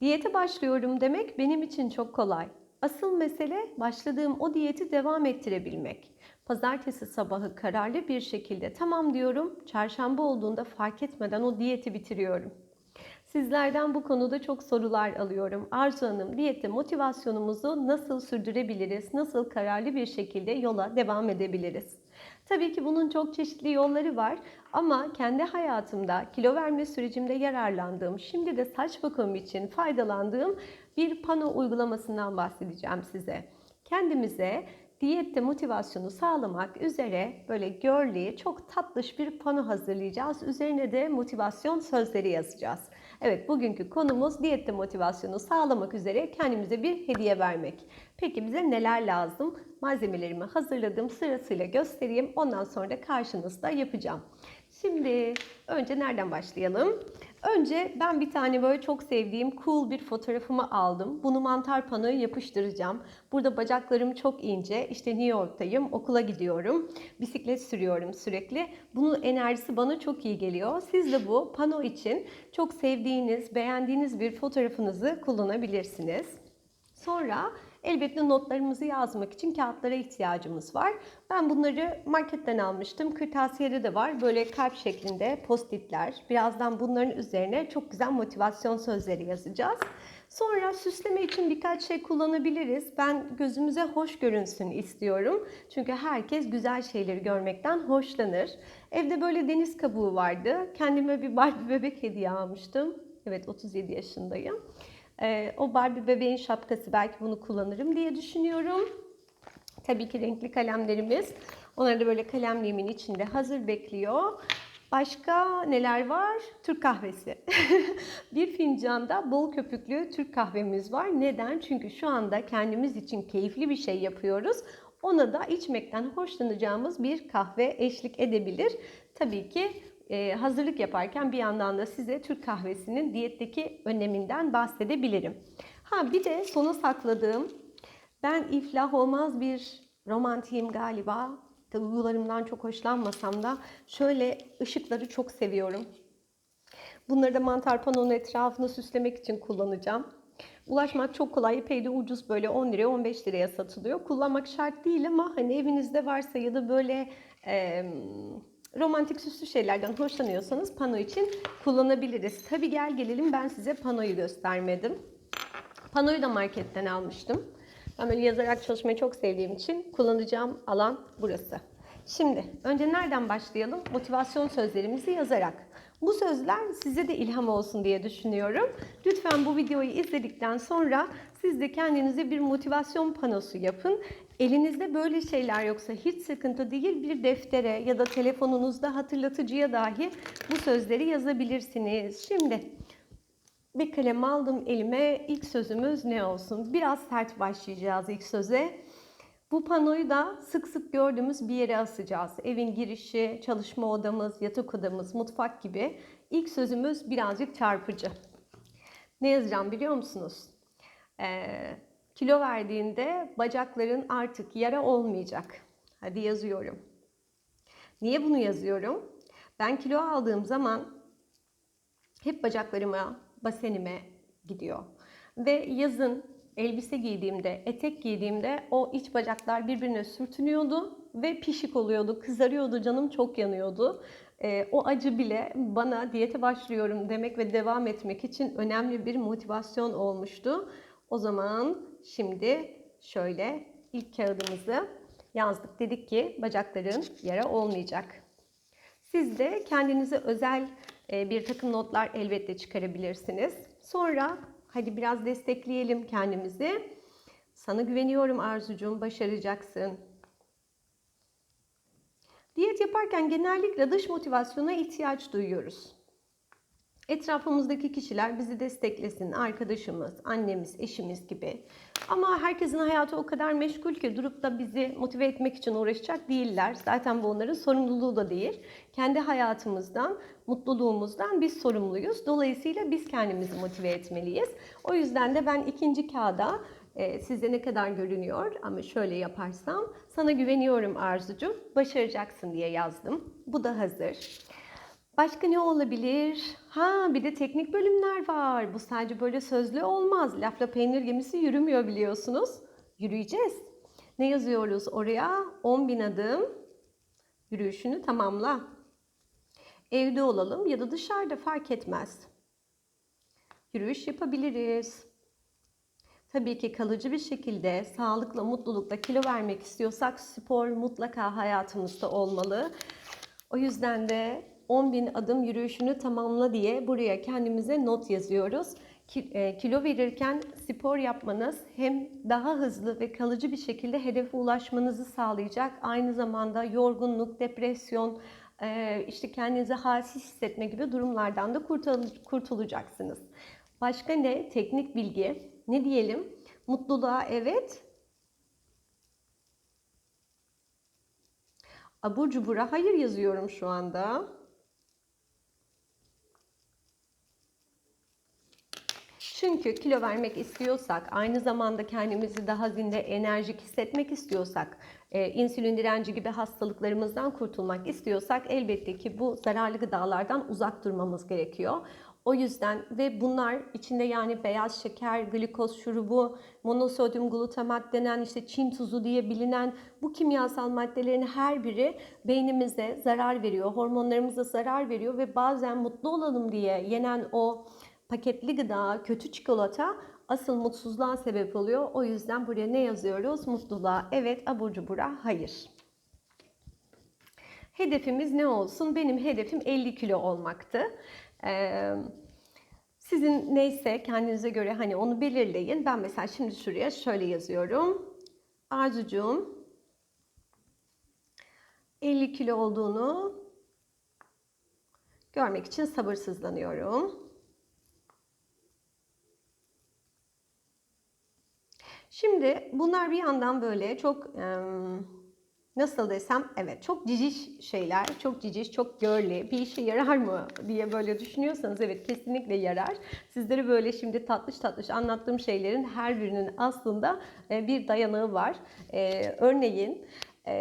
Diyete başlıyorum demek benim için çok kolay. Asıl mesele başladığım o diyeti devam ettirebilmek. Pazartesi sabahı kararlı bir şekilde tamam diyorum. Çarşamba olduğunda fark etmeden o diyeti bitiriyorum. Sizlerden bu konuda çok sorular alıyorum. Arzu Hanım, diyette motivasyonumuzu nasıl sürdürebiliriz? Nasıl kararlı bir şekilde yola devam edebiliriz? Tabii ki bunun çok çeşitli yolları var ama kendi hayatımda kilo verme sürecimde yararlandığım, şimdi de saç bakımım için faydalandığım bir pano uygulamasından bahsedeceğim size. Kendimize diyette motivasyonu sağlamak üzere böyle girly, çok tatlış bir pano hazırlayacağız. Üzerine de motivasyon sözleri yazacağız. Evet, bugünkü konumuz diyette motivasyonu sağlamak üzere kendimize bir hediye vermek. Peki bize neler lazım? Malzemelerimi hazırladım, sırasıyla göstereyim. Ondan sonra da karşınızda yapacağım. Şimdi önce nereden başlayalım? Önce ben bir tane böyle çok sevdiğim cool bir fotoğrafımı aldım. Bunu mantar panoya yapıştıracağım. Burada bacaklarım çok ince. İşte New York'tayım, okula gidiyorum. Bisiklet sürüyorum sürekli. Bunun enerjisi bana çok iyi geliyor. Siz de bu pano için çok sevdiğiniz, beğendiğiniz bir fotoğrafınızı kullanabilirsiniz. Sonra elbette notlarımızı yazmak için kağıtlara ihtiyacımız var. Ben bunları marketten almıştım. Kırtasiyede de var. Böyle kalp şeklinde postitler. Birazdan bunların üzerine çok güzel motivasyon sözleri yazacağız. Sonra süsleme için birkaç şey kullanabiliriz. Ben gözümüze hoş görünsün istiyorum. Çünkü herkes güzel şeyleri görmekten hoşlanır. Evde böyle deniz kabuğu vardı. Kendime bir Barbie bebek hediye almıştım. Evet 37 yaşındayım. Ee, o Barbie bebeğin şapkası belki bunu kullanırım diye düşünüyorum. Tabii ki renkli kalemlerimiz. Onlar da böyle kalemliğimin içinde hazır bekliyor. Başka neler var? Türk kahvesi. bir fincanda bol köpüklü Türk kahvemiz var. Neden? Çünkü şu anda kendimiz için keyifli bir şey yapıyoruz. Ona da içmekten hoşlanacağımız bir kahve eşlik edebilir. Tabii ki e, hazırlık yaparken bir yandan da size Türk kahvesinin diyetteki öneminden bahsedebilirim. Ha bir de sona sakladığım ben iflah olmaz bir romantiyim galiba. Duygularımdan çok hoşlanmasam da şöyle ışıkları çok seviyorum. Bunları da mantar panonun etrafını süslemek için kullanacağım. Ulaşmak çok kolay, epey de ucuz böyle 10 liraya 15 liraya satılıyor. Kullanmak şart değil ama hani evinizde varsa ya da böyle e, romantik süslü şeylerden hoşlanıyorsanız pano için kullanabiliriz. Tabi gel gelelim ben size panoyu göstermedim. Panoyu da marketten almıştım. Ben böyle yazarak çalışmayı çok sevdiğim için kullanacağım alan burası. Şimdi önce nereden başlayalım? Motivasyon sözlerimizi yazarak. Bu sözler size de ilham olsun diye düşünüyorum. Lütfen bu videoyu izledikten sonra siz de kendinize bir motivasyon panosu yapın. Elinizde böyle şeyler yoksa hiç sıkıntı değil bir deftere ya da telefonunuzda hatırlatıcıya dahi bu sözleri yazabilirsiniz. Şimdi bir kalem aldım elime. İlk sözümüz ne olsun? Biraz sert başlayacağız ilk söze. Bu panoyu da sık sık gördüğümüz bir yere asacağız. Evin girişi, çalışma odamız, yatak odamız, mutfak gibi. İlk sözümüz birazcık çarpıcı. Ne yazacağım biliyor musunuz? Ee, kilo verdiğinde bacakların artık yara olmayacak. Hadi yazıyorum. Niye bunu yazıyorum? Ben kilo aldığım zaman hep bacaklarıma, basenime gidiyor. Ve yazın elbise giydiğimde, etek giydiğimde o iç bacaklar birbirine sürtünüyordu ve pişik oluyordu, kızarıyordu, canım çok yanıyordu. E, o acı bile bana diyete başlıyorum demek ve devam etmek için önemli bir motivasyon olmuştu. O zaman şimdi şöyle ilk kağıdımızı yazdık. Dedik ki bacakların yara olmayacak. Siz de kendinize özel e, bir takım notlar elbette çıkarabilirsiniz. Sonra hadi biraz destekleyelim kendimizi. Sana güveniyorum Arzucuğum, başaracaksın. Diyet yaparken genellikle dış motivasyona ihtiyaç duyuyoruz. Etrafımızdaki kişiler bizi desteklesin, arkadaşımız, annemiz, eşimiz gibi. Ama herkesin hayatı o kadar meşgul ki durup da bizi motive etmek için uğraşacak değiller. Zaten bu onların sorumluluğu da değil. Kendi hayatımızdan, mutluluğumuzdan biz sorumluyuz. Dolayısıyla biz kendimizi motive etmeliyiz. O yüzden de ben ikinci kağıda e, size ne kadar görünüyor ama şöyle yaparsam sana güveniyorum Arzucuğum, başaracaksın diye yazdım. Bu da hazır. Başka ne olabilir? Ha bir de teknik bölümler var. Bu sadece böyle sözlü olmaz. Lafla peynir gemisi yürümüyor biliyorsunuz. Yürüyeceğiz. Ne yazıyoruz oraya? 10.000 adım yürüyüşünü tamamla. Evde olalım ya da dışarıda fark etmez. Yürüyüş yapabiliriz. Tabii ki kalıcı bir şekilde sağlıkla, mutlulukla kilo vermek istiyorsak spor mutlaka hayatımızda olmalı. O yüzden de 10.000 adım yürüyüşünü tamamla diye buraya kendimize not yazıyoruz. E, Kilo verirken spor yapmanız hem daha hızlı ve kalıcı bir şekilde hedefe ulaşmanızı sağlayacak. Aynı zamanda yorgunluk, depresyon, e, işte kendinizi halsiz hissetme gibi durumlardan da kurtul- kurtulacaksınız. Başka ne? Teknik bilgi. Ne diyelim? Mutluluğa evet, abur cubura hayır yazıyorum şu anda. Çünkü kilo vermek istiyorsak, aynı zamanda kendimizi daha zinde, enerjik hissetmek istiyorsak, e, insülin direnci gibi hastalıklarımızdan kurtulmak istiyorsak elbette ki bu zararlı gıdalardan uzak durmamız gerekiyor. O yüzden ve bunlar içinde yani beyaz şeker, glikoz şurubu, monosodyum glutamat denen işte Çin tuzu diye bilinen bu kimyasal maddelerin her biri beynimize zarar veriyor, hormonlarımıza zarar veriyor ve bazen mutlu olalım diye yenen o paketli gıda, kötü çikolata asıl mutsuzluğa sebep oluyor. O yüzden buraya ne yazıyoruz? Mutluluğa evet, abur cubura hayır. Hedefimiz ne olsun? Benim hedefim 50 kilo olmaktı. Ee, sizin neyse kendinize göre hani onu belirleyin. Ben mesela şimdi şuraya şöyle yazıyorum. Arzucuğum 50 kilo olduğunu görmek için sabırsızlanıyorum. Şimdi bunlar bir yandan böyle çok nasıl desem evet çok ciciş şeyler, çok ciciş, çok girly bir işe yarar mı diye böyle düşünüyorsanız evet kesinlikle yarar. Sizlere böyle şimdi tatlış tatlış anlattığım şeylerin her birinin aslında e, bir dayanağı var. E, örneğin e,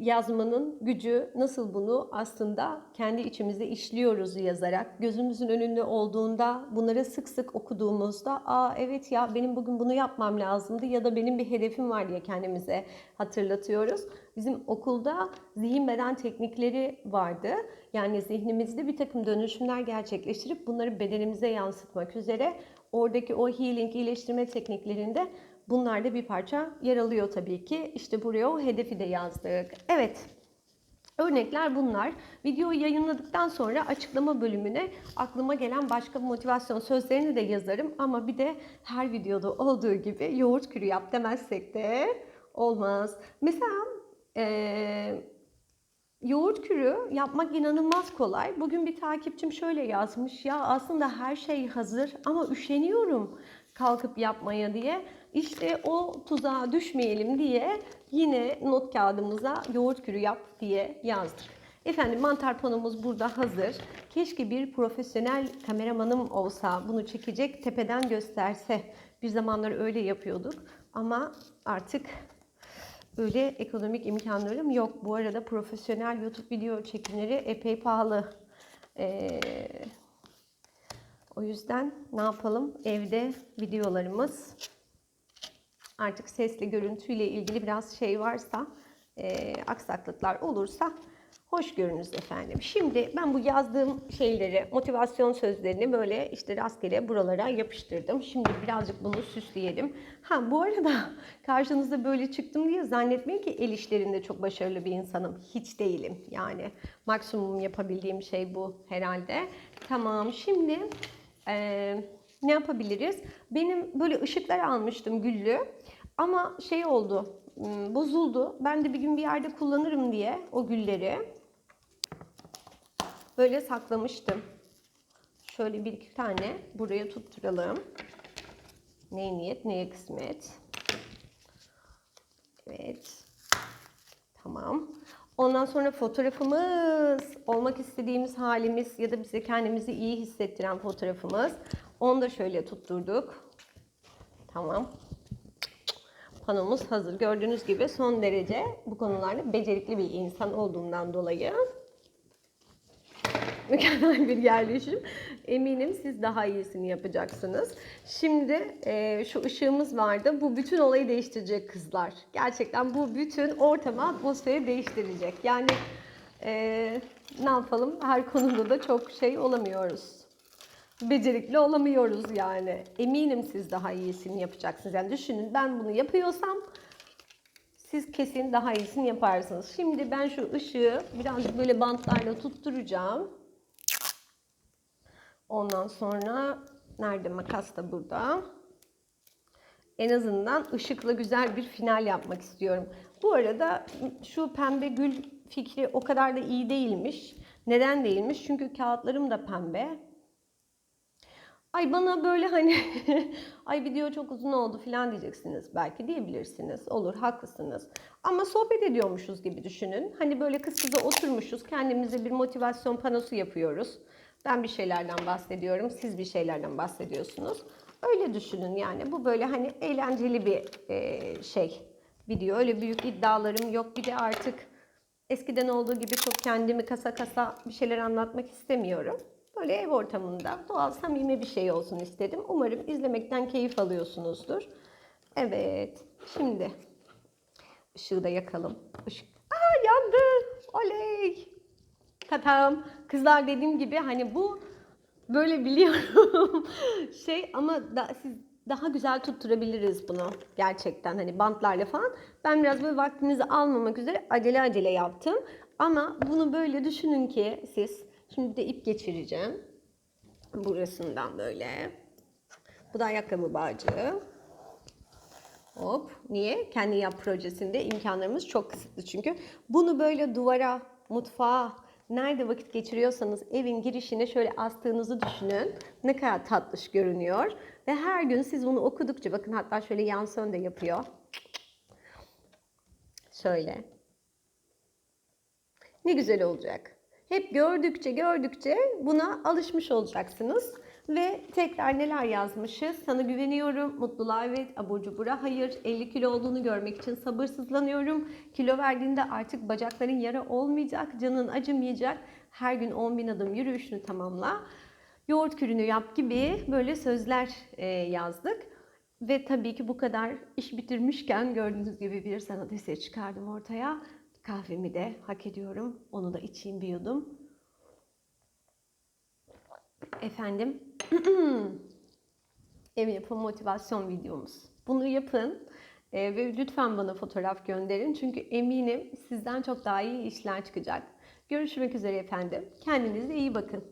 yazmanın gücü nasıl bunu aslında kendi içimizde işliyoruz yazarak gözümüzün önünde olduğunda bunları sık sık okuduğumuzda aa evet ya benim bugün bunu yapmam lazımdı ya da benim bir hedefim var diye kendimize hatırlatıyoruz. Bizim okulda zihin beden teknikleri vardı. Yani zihnimizde bir takım dönüşümler gerçekleştirip bunları bedenimize yansıtmak üzere oradaki o healing iyileştirme tekniklerinde Bunlar da bir parça yer alıyor tabii ki. İşte buraya o hedefi de yazdık. Evet. Örnekler bunlar. Videoyu yayınladıktan sonra açıklama bölümüne aklıma gelen başka motivasyon sözlerini de yazarım. Ama bir de her videoda olduğu gibi yoğurt kürü yap demezsek de olmaz. Mesela eee Yoğurt kürü yapmak inanılmaz kolay. Bugün bir takipçim şöyle yazmış. Ya aslında her şey hazır ama üşeniyorum kalkıp yapmaya diye. İşte o tuzağa düşmeyelim diye yine not kağıdımıza yoğurt kürü yap diye yazdık. Efendim mantar panomuz burada hazır. Keşke bir profesyonel kameramanım olsa bunu çekecek tepeden gösterse. Bir zamanlar öyle yapıyorduk ama artık öyle ekonomik imkanlarım yok. Bu arada profesyonel YouTube video çekimleri epey pahalı. Ee, o yüzden ne yapalım? Evde videolarımız artık sesli görüntüyle ilgili biraz şey varsa, e, aksaklıklar olursa hoş görünüz efendim. Şimdi ben bu yazdığım şeyleri, motivasyon sözlerini böyle işte rastgele buralara yapıştırdım. Şimdi birazcık bunu süsleyelim. Ha bu arada karşınızda böyle çıktım diye zannetmeyin ki el işlerinde çok başarılı bir insanım. Hiç değilim yani. Maksimum yapabildiğim şey bu herhalde. Tamam şimdi eee ne yapabiliriz? Benim böyle ışıklar almıştım güllü. Ama şey oldu, bozuldu. Ben de bir gün bir yerde kullanırım diye o gülleri böyle saklamıştım. Şöyle bir iki tane buraya tutturalım. Neye niyet, neye kısmet. Evet. Tamam. Ondan sonra fotoğrafımız, olmak istediğimiz halimiz ya da bize kendimizi iyi hissettiren fotoğrafımız. Onu da şöyle tutturduk. Tamam. Panomuz hazır. Gördüğünüz gibi son derece bu konularda becerikli bir insan olduğumdan dolayı mükemmel bir yerleşim. Eminim siz daha iyisini yapacaksınız. Şimdi e, şu ışığımız vardı. Bu bütün olayı değiştirecek kızlar. Gerçekten bu bütün ortamı, atmosferi değiştirecek. Yani e, ne yapalım? Her konuda da çok şey olamıyoruz. Becerikli olamıyoruz yani. Eminim siz daha iyisini yapacaksınız. Yani düşünün ben bunu yapıyorsam siz kesin daha iyisini yaparsınız. Şimdi ben şu ışığı birazcık böyle bantlarla tutturacağım. Ondan sonra nerede makas da burada. En azından ışıkla güzel bir final yapmak istiyorum. Bu arada şu pembe gül fikri o kadar da iyi değilmiş. Neden değilmiş? Çünkü kağıtlarım da pembe. Ay bana böyle hani ay video çok uzun oldu falan diyeceksiniz. Belki diyebilirsiniz. Olur haklısınız. Ama sohbet ediyormuşuz gibi düşünün. Hani böyle kız kıza oturmuşuz. Kendimize bir motivasyon panosu yapıyoruz. Ben bir şeylerden bahsediyorum. Siz bir şeylerden bahsediyorsunuz. Öyle düşünün yani. Bu böyle hani eğlenceli bir e, şey. Video. Öyle büyük iddialarım yok. Bir de artık eskiden olduğu gibi çok kendimi kasa kasa bir şeyler anlatmak istemiyorum. Böyle ev ortamında doğal samimi bir şey olsun istedim. Umarım izlemekten keyif alıyorsunuzdur. Evet. Şimdi ışığı da yakalım. Işık. Aa yandı. Oley. Katam. Kızlar dediğim gibi hani bu böyle biliyorum şey ama da, siz daha güzel tutturabiliriz bunu gerçekten hani bantlarla falan. Ben biraz böyle vaktinizi almamak üzere acele acele yaptım. Ama bunu böyle düşünün ki siz şimdi de ip geçireceğim. Burasından böyle. Bu da ayakkabı bağcığı. Hop. Niye? Kendi yap projesinde imkanlarımız çok kısıtlı çünkü. Bunu böyle duvara, mutfağa, nerede vakit geçiriyorsanız evin girişine şöyle astığınızı düşünün. Ne kadar tatlış görünüyor. Ve her gün siz bunu okudukça, bakın hatta şöyle yansön de yapıyor. Şöyle. Ne güzel olacak. Hep gördükçe gördükçe buna alışmış olacaksınız. Ve tekrar neler yazmışız? Sana güveniyorum, mutluluğa evet, abur cubura hayır, 50 kilo olduğunu görmek için sabırsızlanıyorum. Kilo verdiğinde artık bacakların yara olmayacak, canın acımayacak. Her gün 10 bin adım yürüyüşünü tamamla. Yoğurt kürünü yap gibi böyle sözler e, yazdık. Ve tabii ki bu kadar iş bitirmişken gördüğünüz gibi bir sanat eseri çıkardım ortaya. Kahvemi de hak ediyorum. Onu da içeyim bir yudum. Efendim, ev yapım motivasyon videomuz. Bunu yapın e, ve lütfen bana fotoğraf gönderin. Çünkü eminim sizden çok daha iyi işler çıkacak. Görüşmek üzere efendim. Kendinize iyi bakın.